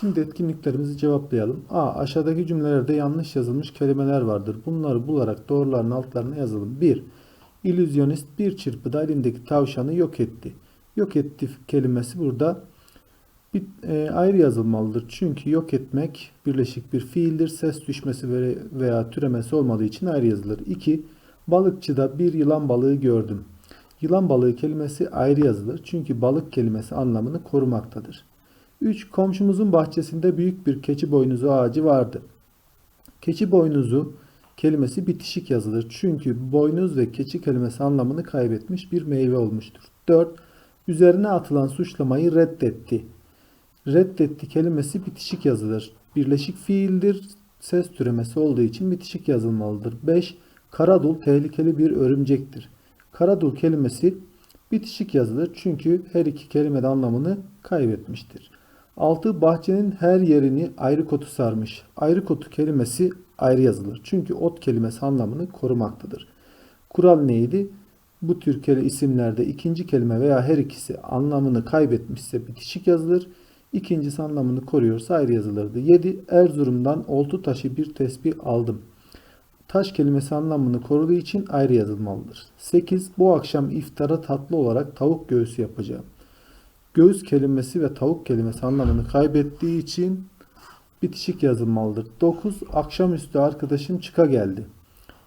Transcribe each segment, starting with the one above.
Şimdi etkinliklerimizi cevaplayalım. A. Aşağıdaki cümlelerde yanlış yazılmış kelimeler vardır. Bunları bularak doğruların altlarına yazalım. 1. İllüzyonist bir çırpıda elindeki tavşanı yok etti. Yok etti kelimesi burada bir, e, ayrı yazılmalıdır. Çünkü yok etmek birleşik bir fiildir. Ses düşmesi ve- veya türemesi olmadığı için ayrı yazılır. 2. Balıkçıda bir yılan balığı gördüm. Yılan balığı kelimesi ayrı yazılır. Çünkü balık kelimesi anlamını korumaktadır. 3. Komşumuzun bahçesinde büyük bir keçi boynuzu ağacı vardı. Keçi boynuzu kelimesi bitişik yazılır. Çünkü boynuz ve keçi kelimesi anlamını kaybetmiş bir meyve olmuştur. 4. Üzerine atılan suçlamayı reddetti. Reddetti kelimesi bitişik yazılır. Birleşik fiildir. Ses türemesi olduğu için bitişik yazılmalıdır. 5. Karadul tehlikeli bir örümcektir. Karadul kelimesi bitişik yazılır çünkü her iki kelime de anlamını kaybetmiştir. 6. Bahçenin her yerini ayrı kotu sarmış. Ayrı kotu kelimesi ayrı yazılır. Çünkü ot kelimesi anlamını korumaktadır. Kural neydi? Bu tür isimlerde ikinci kelime veya her ikisi anlamını kaybetmişse bitişik yazılır. İkincisi anlamını koruyorsa ayrı yazılırdı. 7. Erzurum'dan oltu taşı bir tesbih aldım. Taş kelimesi anlamını koruduğu için ayrı yazılmalıdır. 8. Bu akşam iftara tatlı olarak tavuk göğsü yapacağım. Göğüs kelimesi ve tavuk kelimesi anlamını kaybettiği için bitişik yazılmalıdır. 9. Akşamüstü arkadaşım çıka geldi.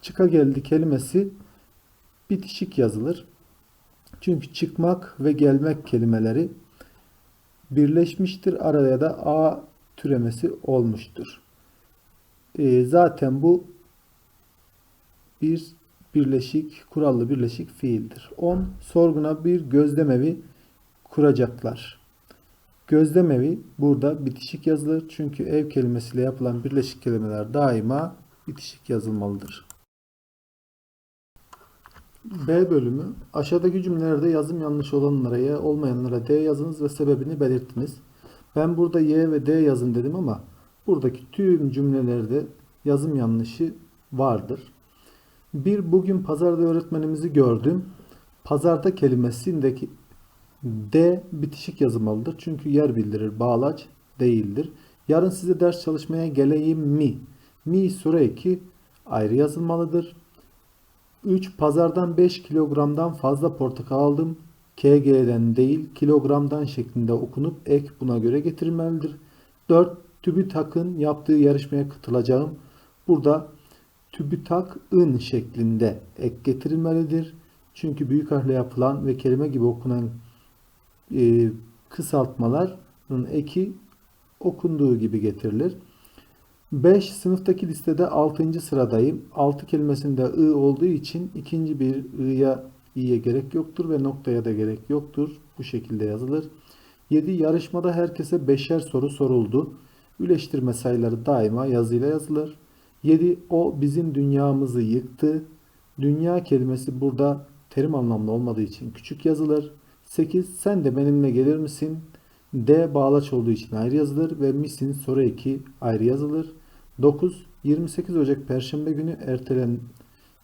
Çıka geldi kelimesi bitişik yazılır. Çünkü çıkmak ve gelmek kelimeleri birleşmiştir. Araya da a türemesi olmuştur. Ee, zaten bu bir birleşik, kurallı birleşik fiildir. 10. Sorguna bir gözlemevi kuracaklar. Gözlemevi burada bitişik yazılır. Çünkü ev kelimesiyle yapılan birleşik kelimeler daima bitişik yazılmalıdır. B bölümü aşağıdaki cümlelerde yazım yanlış olanlara Y olmayanlara D yazınız ve sebebini belirtiniz. Ben burada Y ve D yazın dedim ama buradaki tüm cümlelerde yazım yanlışı vardır. Bir bugün pazarda öğretmenimizi gördüm. Pazarda kelimesindeki D bitişik yazılmalıdır. Çünkü yer bildirir. Bağlaç değildir. Yarın size ders çalışmaya geleyim mi? Mi soru eki ayrı yazılmalıdır. 3. Pazardan 5 kilogramdan fazla portakal aldım. KG'den değil kilogramdan şeklinde okunup ek buna göre getirilmelidir. 4. TÜBİTAK'ın yaptığı yarışmaya katılacağım. Burada TÜBİTAK'ın şeklinde ek getirilmelidir. Çünkü büyük harfle yapılan ve kelime gibi okunan e, kısaltmaların eki okunduğu gibi getirilir. 5. Sınıftaki listede 6. sıradayım. 6 kelimesinde ı olduğu için ikinci bir ı'ya i'ye gerek yoktur ve noktaya da gerek yoktur. Bu şekilde yazılır. 7. Yarışmada herkese beşer soru soruldu. Üleştirme sayıları daima yazıyla yazılır. 7. O bizim dünyamızı yıktı. Dünya kelimesi burada terim anlamlı olmadığı için küçük yazılır. 8. Sen de benimle gelir misin? D bağlaç olduğu için ayrı yazılır ve misin soru eki ayrı yazılır. 9. 28 Ocak Perşembe günü ertelen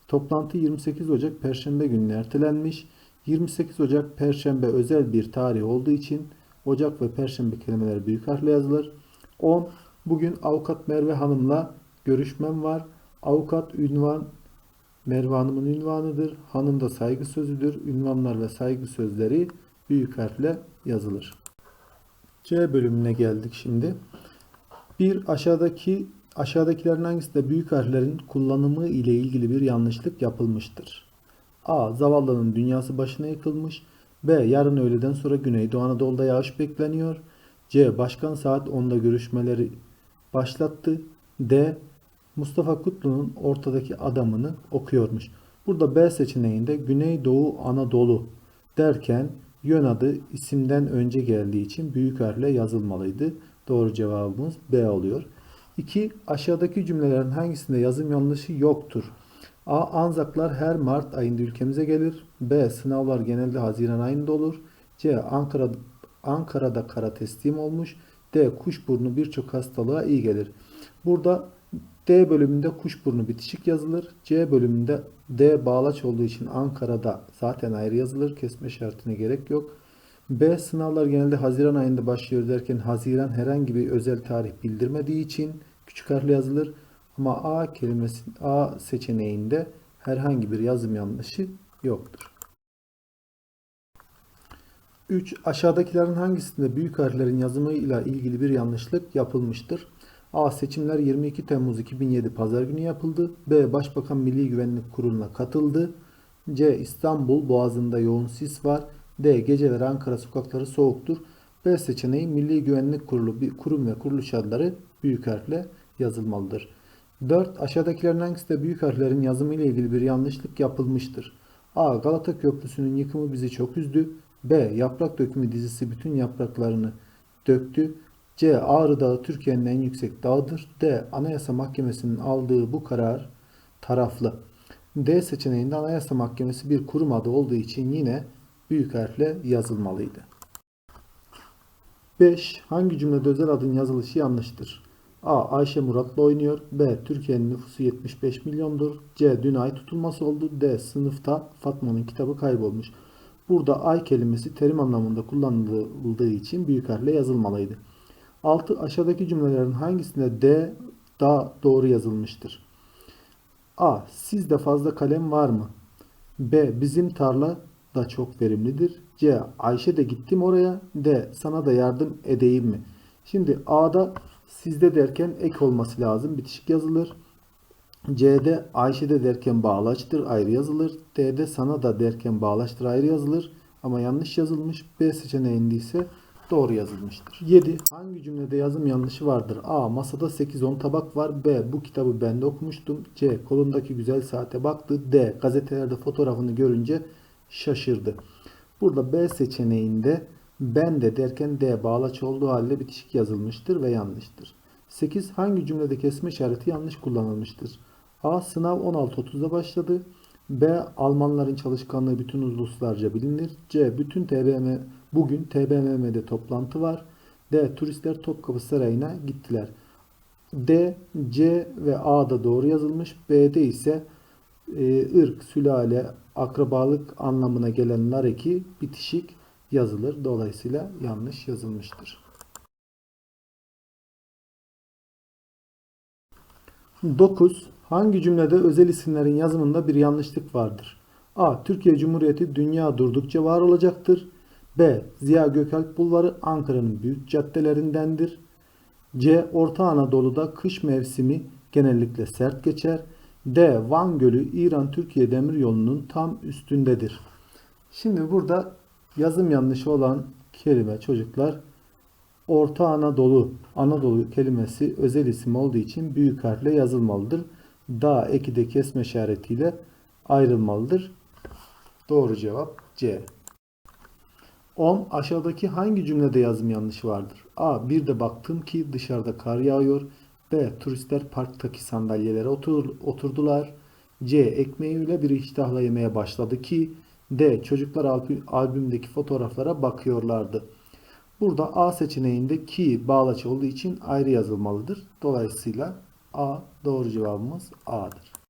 toplantı 28 Ocak Perşembe gününe ertelenmiş. 28 Ocak Perşembe özel bir tarih olduğu için Ocak ve Perşembe kelimeleri büyük harfle yazılır. 10. Bugün avukat Merve Hanım'la görüşmem var. Avukat ünvan Merve Hanım'ın ünvanıdır. Hanım da saygı sözüdür. Ünvanlar ve saygı sözleri büyük harfle yazılır. C bölümüne geldik şimdi. Bir aşağıdaki aşağıdakilerin hangisinde büyük harflerin kullanımı ile ilgili bir yanlışlık yapılmıştır? A. Zavallının dünyası başına yıkılmış. B. Yarın öğleden sonra Güneydoğu Anadolu'da yağış bekleniyor. C. Başkan saat 10'da görüşmeleri başlattı. D. Mustafa Kutlu'nun ortadaki adamını okuyormuş. Burada B seçeneğinde Güneydoğu Anadolu derken yön adı isimden önce geldiği için büyük harfle yazılmalıydı. Doğru cevabımız B oluyor. 2. Aşağıdaki cümlelerin hangisinde yazım yanlışı yoktur? A. Anzaklar her Mart ayında ülkemize gelir. B. Sınavlar genelde Haziran ayında olur. C. Ankara, Ankara'da kara teslim olmuş. D. Kuşburnu birçok hastalığa iyi gelir. Burada D bölümünde kuşburnu bitişik yazılır. C bölümünde D bağlaç olduğu için Ankara'da zaten ayrı yazılır. Kesme şartına gerek yok. B. Sınavlar genelde Haziran ayında başlıyor derken Haziran herhangi bir özel tarih bildirmediği için küçük harfle yazılır. Ama A kelimesi A seçeneğinde herhangi bir yazım yanlışı yoktur. 3. Aşağıdakilerin hangisinde büyük harflerin yazımıyla ilgili bir yanlışlık yapılmıştır? A. Seçimler 22 Temmuz 2007 Pazar günü yapıldı. B. Başbakan Milli Güvenlik Kurulu'na katıldı. C. İstanbul Boğazı'nda yoğun sis var. D. Geceler Ankara sokakları soğuktur. B seçeneği Milli Güvenlik Kurulu bir kurum ve kuruluş adları büyük harfle yazılmalıdır. 4. Aşağıdakilerin hangisinde büyük harflerin yazımı ile ilgili bir yanlışlık yapılmıştır? A. Galata Köprüsü'nün yıkımı bizi çok üzdü. B. Yaprak Dökümü dizisi bütün yapraklarını döktü. C. Ağrı Dağı Türkiye'nin en yüksek dağıdır. D. Anayasa Mahkemesi'nin aldığı bu karar taraflı. D seçeneğinde Anayasa Mahkemesi bir kurum adı olduğu için yine büyük harfle yazılmalıydı. 5. Hangi cümlede özel adın yazılışı yanlıştır? A. Ayşe Murat'la oynuyor. B. Türkiye'nin nüfusu 75 milyondur. C. Dün ay tutulması oldu. D. Sınıfta Fatma'nın kitabı kaybolmuş. Burada ay kelimesi terim anlamında kullanıldığı için büyük harfle yazılmalıydı. 6. Aşağıdaki cümlelerin hangisinde D da doğru yazılmıştır? A. Sizde fazla kalem var mı? B. Bizim tarla da çok verimlidir. C. Ayşe de gittim oraya. D. Sana da yardım edeyim mi? Şimdi A'da sizde derken ek olması lazım. Bitişik yazılır. C'de Ayşe'de derken bağlaçtır ayrı yazılır. D'de sana da derken bağlaçtır ayrı yazılır. Ama yanlış yazılmış. B seçeneğinde ise doğru yazılmıştır. 7. Hangi cümlede yazım yanlışı vardır? A. Masada 8-10 tabak var. B. Bu kitabı ben de okumuştum. C. Kolundaki güzel saate baktı. D. Gazetelerde fotoğrafını görünce şaşırdı. Burada B seçeneğinde ben de derken D bağlaç olduğu halde bitişik yazılmıştır ve yanlıştır. 8. Hangi cümlede kesme işareti yanlış kullanılmıştır? A. Sınav 16.30'da başladı. B. Almanların çalışkanlığı bütün uluslarca bilinir. C. Bütün TBM bugün TBMM'de toplantı var. D. Turistler Topkapı Sarayı'na gittiler. D, C ve A da doğru yazılmış. B'de ise e, ırk, sülale, akrabalık anlamına gelen nar eki bitişik yazılır. Dolayısıyla yanlış yazılmıştır. 9. Hangi cümlede özel isimlerin yazımında bir yanlışlık vardır? A. Türkiye Cumhuriyeti dünya durdukça var olacaktır. B. Ziya Gökalp Bulvarı Ankara'nın büyük caddelerindendir. C. Orta Anadolu'da kış mevsimi genellikle sert geçer. D. Van Gölü İran-Türkiye demiryolunun tam üstündedir. Şimdi burada yazım yanlışı olan kelime çocuklar Orta Anadolu, Anadolu kelimesi özel isim olduğu için büyük harfle yazılmalıdır. Da eki de kesme işaretiyle ayrılmalıdır. Doğru cevap C. 10. Aşağıdaki hangi cümlede yazım yanlışı vardır? A. Bir de baktım ki dışarıda kar yağıyor. B. Turistler parktaki sandalyelere otur, oturdular. C. Ekmeğiyle bir iştahla yemeye başladı ki. D. Çocuklar albüm, albümdeki fotoğraflara bakıyorlardı. Burada A seçeneğinde ki bağlaç olduğu için ayrı yazılmalıdır. Dolayısıyla A doğru cevabımız A'dır.